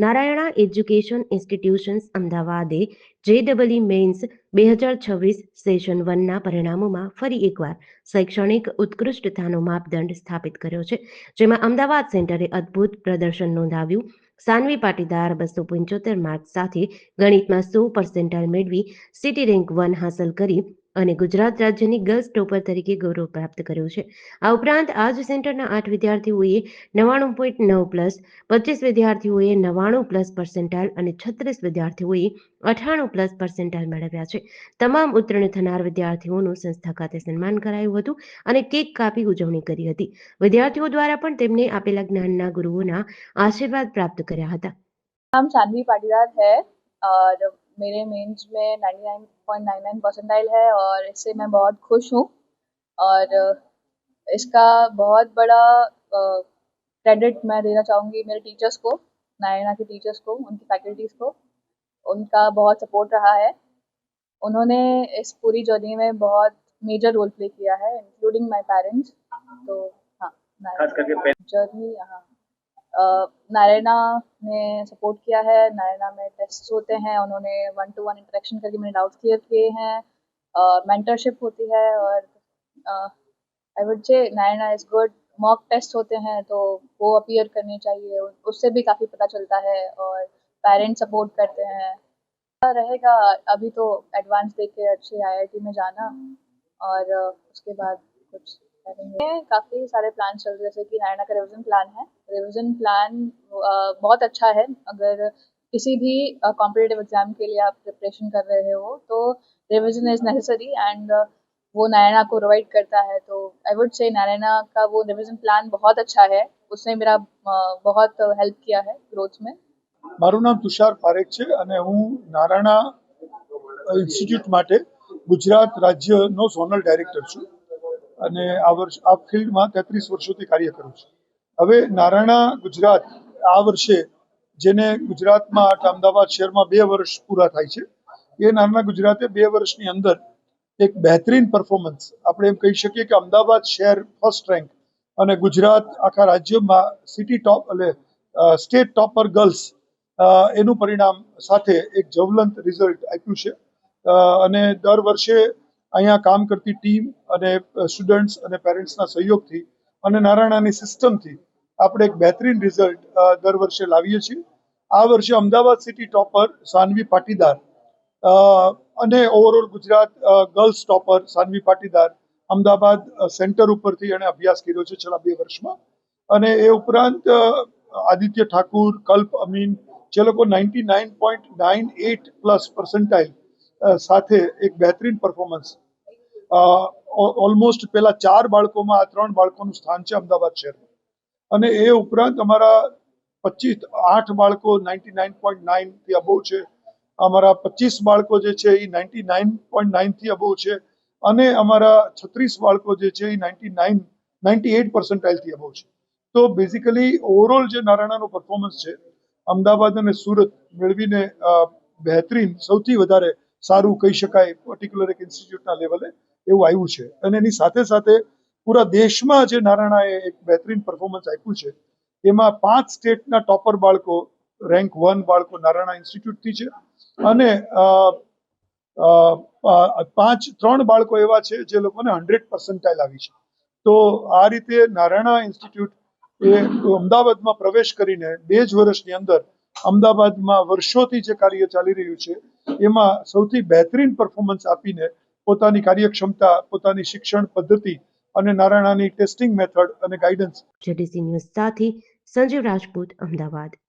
Narayana education institutions અમદાવાદે જેડબલઈ mains બે હજાર છવ્વીસ સેશન વનના પરિણામોમાં ફરી એકવાર શૈક્ષણિક ઉત્કૃષ્ટતાનો માપદંડ સ્થાપિત કર્યો છે. જેમાં અમદાવાદ સેન્ટરે અદ્ભુત પ્રદર્શન નોંધાવ્યું. સાનવી પાટીદાર બસો પંચોતેર માર્ક સાથે ગણિતમાં સો પર્સેન્ટાઇલ મેળવી સિટી રેન્ક વન હાંસલ કરી અને ગુજરાત રાજ્યની ગર્લ્સ ટોપર તરીકે ગૌરવ પ્રાપ્ત કર્યું છે. આ ઉપરાંત આ જ સેન્ટરના આઠ વિદ્યાર્થીઓએ નવ્વાણું પોઈન્ટ નવ પ્લસ, પચીસ વિદ્યાર્થીઓએ નવ્વાણું પ્લસ પર્સેન્ટાઇલ અને છત્રીસ વિદ્યાર્થીઓએ અઠાણું પ્લસ પર્સેન્ટાઇલ મેળવ્યા છે. તમામ ઉત્તીર્ણ થનાર વિદ્યાર્થીઓનું સંસ્થા ખાતે સન્માન કરાયું હતું અને કેક કાપી ઉજવણી કરી હતી. વિદ્યાર્થીઓ દ્વારા પણ તેમને આપેલા જ્ઞાનના ગુરુઓના આશીર્વાદ પ્રાપ્ત કર્યા હતા. નામ ચાંદવી પાટીદાર હૈ. और मेरे मेंस में 99.99 परसेंटाइल है और इससे मैं बहुत खुश हूँ। और इसका बहुत बड़ा क्रेडिट मैं देना चाहूँगी मेरे टीचर्स को नारायणा के टीचर्स को उनकी फैकल्टीज़ को। उनका बहुत सपोर्ट रहा है। उन्होंने इस पूरी जर्नी में बहुत मेजर रोल प्ले किया है इंक्लूडिंग माय पेरेंट्स तो हाँ जर्नी हाँ नारायणा ने सपोर्ट किया है, नारायणा में टेस्ट होते हैं, उन्होंने वन टू वन इंटरेक्शन करके मेरे डाउट्स क्लियर किए हैं मेंटरशिप होती है और I would say Narayana is good mock test होते हैं तो वो अपीयर करने चाहिए उससे भी काफ़ी पता चलता है और पेरेंट्स सपोर्ट करते हैं। रहेगा, अभी तो एडवांस दे के अच्छे आईआईटी में जाना और, उसके बाद कुछ करेंगे काफ़ी सारे प्लान चल रहे हैं जैसे कि नारायणा का रिवीजन प्लान है रिवीजन प्लान बहुत अच्छा है अगर किसी भी कॉम्पिटेटिव एग्जाम के लिए आप प्रिपरेशन कर रहे हो तो रिवीजन इज़ नेसेसरी एंड वो नारायणा को प्रोवाइड करता है तो आई वुड से नारायणा का वो रिवीजन प्लान बहुत अच्छा है उसने मेरा अ, बहुत हेल्प किया है ग्रोथ में મારું નામ તુષાર પારેખ છે અને હું નારાયણા ઇન્સ્ટિટ્યૂટ માટે ગુજરાત રાજ્યનો ઝોનલ ડાયરેક્ટર છું અને આ વર્ષ આ ફિલ્ડમાં તેત્રીસ વર્ષોથી કાર્ય કરું છું. હવે નારાયણા ગુજરાત આ વર્ષે જેને ગુજરાતમાં અમદાવાદ શહેરમાં બે વર્ષ પૂરા થાય છે એ નારાયણા ગુજરાતે બે વર્ષની અંદર એક બહેતરીન પરફોર્મન્સ આપણે એમ કહી શકીએ કે અમદાવાદ શહેર ફર્સ્ટ રેન્ક અને ગુજરાત આખા રાજ્યમાં સિટી ટોપ એટલે સ્ટેટ ટોપર ગર્લ્સ અ, એનું પરિણામ સાથે એક જવલંત રિઝલ્ટ આપ્યું છે. અને દર વર્ષે અહીંયા કામ કરતી ટીમ અને સ્ટુડન્ટ્સ અને પેરેન્ટ્સના સહયોગથી અને નારાયણાની સિસ્ટમથી આપણે એક બહેતરીન રિઝલ્ટ દર વર્ષે લાવીએ છીએ. આ વર્ષે અમદાવાદ સિટી ટોપર સાનવી પાટીદાર અને overall Gujarat girls topper Sanvi Patidar Ahmedabad centre ઉપરથી એણે અભ્યાસ કર્યો છે છેલ્લા બે વર્ષમાં. અને એ ઉપરાંત આદિત્ય ઠાકુર, કલ્પ અમીન, જે લોકો ninety nine point nine eight plus percentile સાથે એક બહેતરીન પરફોર્મન્સ ઓલમોસ્ટ પેલા ચાર બાળકોમાં આ ત્રણ બાળકોનું સ્થાન છે અમદાવાદ શહેરમાં અને એ ઉપરાંત અમારા પચીસ, આઠ બાળકો નાઇન્ટી નાઇન પોઈન્ટ નાઇનથી અબોવ છે. અમારા પચીસ બાળકો જે છે એ નાઇન્ટી નાઇન પોઈન્ટ નાઇનથી અબોવ છે. અને અમારા છત્રીસ બાળકો જે છે એ નાઇન્ટી નાઇન નાઇન્ટી એટ પર્સન્ટાઇલથી અબોવ છે. તો બેઝિકલી ઓવરઓલ જે નારાયણાનું પરફોર્મન્સ છે, અમદાવાદ અને સુરત મેળવીને બહેતરીન, સૌથી વધારે સારું કહી શકાય પર્ટિક્યુલર એક ઇન્સ્ટિટ્યૂટના લેવલે એવું આવ્યું છે. અને એની સાથે સાથે પૂરા દેશમાં જે નારાયણાએ એક બહેતરીન પરફોર્મન્સ આપ્યું છે, એમાં પાંચ સ્ટેટના ટોપર બાળકો રેન્ક વન બાળકો નારાયણા ઇન્સ્ટિટ્યૂટથી છે. અને પાંચ, ત્રણ બાળકો એવા છે જે લોકોને હંડ્રેડ પર્સન્ટાઇલ આવી છે. તો આ રીતે નારાયણા ઇન્સ્ટિટ્યૂટ એ અમદાવાદમાં પ્રવેશ કરીને બે જ વર્ષની અંદર અમદાવાદમાં વર્ષોથી જે કાર્ય ચાલી રહ્યું છે એમાં સૌથી બહેતરીન પરફોર્મન્સ આપીને પોતાની કાર્યક્ષમતા, પોતાની શિક્ષણ પદ્ધતિ અને નારાયણાની ટેસ્ટિંગ મેથડ અને ગાઈડન્સ જેડીસી ન્યૂઝ સાથે સંજીવ રાજપૂત, અમદાવાદ.